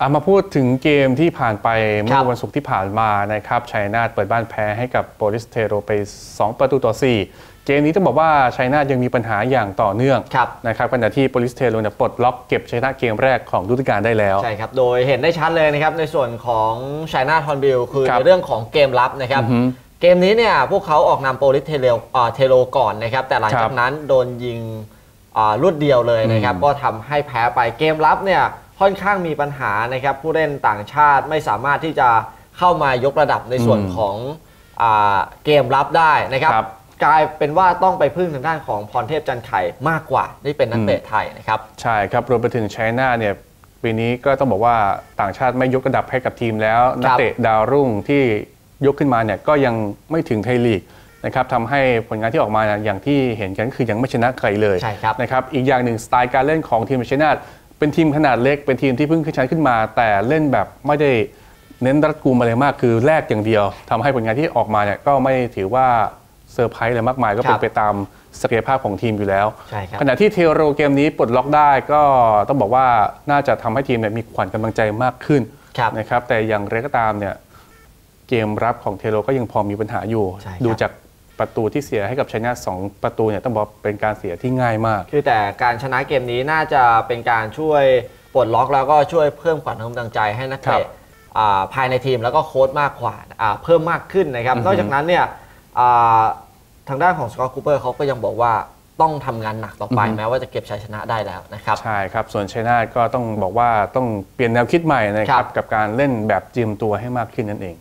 เอามาพูดถึงเกมที่ผ่านไปคเมื่รัอบวันศุกร์ที่ผ่านมานะครับชัยนาทเปิดบ้านแพ้ให้กับโปลิสเทโรไป 2 ประตูต่อ 4 เกมนี้ต้องบอกว่าชัยนาทยังมีปัญหาอย่างต่อเนื่องครับนะครับขณะที่โปลิสเทโรเนี่ยปลดล็อกเก็บชัยนาทเกมแรกของฤดูกาลได้แล้วใช่ครับโดยเห็นได้ชัดเลยนะครับในส่วนของช i น่าทอนบิลคือครับในเรื่องของเกมรับนะครับอือฮึเกมนี้เนี่ยพวกเขาออกนำโปลิสเทโลอ่าเทโลก่อนนะครับแต่หลังครัจากบนั้นโดนยิงอ่ารวดเดียวเลยนะครับอืมก็ทำให้แพ้ไปเกมรับเนี่ย ค่อนข้างมีปัญหานะครับผู้เล่นต่างชาติไม่สามารถที่จะเข้ามายกระดับในส่วนของอ่าเกมรับได้นะครับครับกลายเป็นว่าต้องไปพึ่งทางด้านของพรเทพจันทร์ไข่มากกว่าที่เป็นนักเตะไทยนะครับใช่ครับรวมไปถึงชัยนาทเนี่ยปีนี้ก็ต้องบอกว่าต่างชาติไม่ยกระดับให้กับทีมแล้วนักเตะดาวรุ่งที่ยกขึ้นมาเนี่ยก็ยังไม่ถึงไทยลีกนะครับทำให้ผลงานที่ออกมาเนี่ยอย่างที่เห็นกันก็คือยังไม่ชนะใครเลยใช่ครับนะครับอีกอย่างหนึ่งสไตล์การเล่นของทีมชัยนาท เป็นทีมขนาดเล็ก เป็นทีมที่เพิ่งขึ้นชั้นขึ้นมา แต่เล่นแบบไม่ได้เน้นรัดกุมอะไรมากคือแลกอย่างเดียวทำให้ผลงานที่ออกมาเนี่ยก็ไม่ถือว่าเซอร์ไพรส์อะไรมากมาย ก็เป็ครันบไปตามศักยภาพของทีมอยู่แล้วใช่ครับขณะที่เทโรเกมนี้ปลดล็อกได้ก็ต้องบอกว่าน่าจะทำให้ทีมเนี่ยมีขวัญกำลังใจมากขึ้นครับนะครับแต่อย่างไรก็ตามเนี่ยเกมรับของเทโรก็ยังพอมีปัญหาอยู่ใช่ครับดูจาก ประตูที่เสียให้กับชัยนาทสองประตูเนี่ยต้องบอกเป็นการเสียที่ง่ายมาก คือแต่การชนะเกมนี้น่าจะเป็นการช่วยปลดล็อกแล้วก็ช่วยเพิ่มขวัญกำลังใจให้นักครัเตะบอ่าภายในทีมแล้วก็โค้ชมากกว่าอ่าเพิ่มมากขึ้นนะครับอือฮึนอกจากนั้นเนี่ยอ่าทางด้านของสกอตคูเปอร์เขาก็ยังบอกว่าต้องทำงานหนักต่อไปอือฮึแม้ว่าจะเก็บชัยชนะได้แล้วนะครับ ใช่ครับ ส่วนชัยนาทก็ต้องบอกว่าต้องเปลี่ยนแนวคิดใหม่นะคครัรับบกับการเล่นแบบจีมตัวให้มากขึ้นนั่นเอง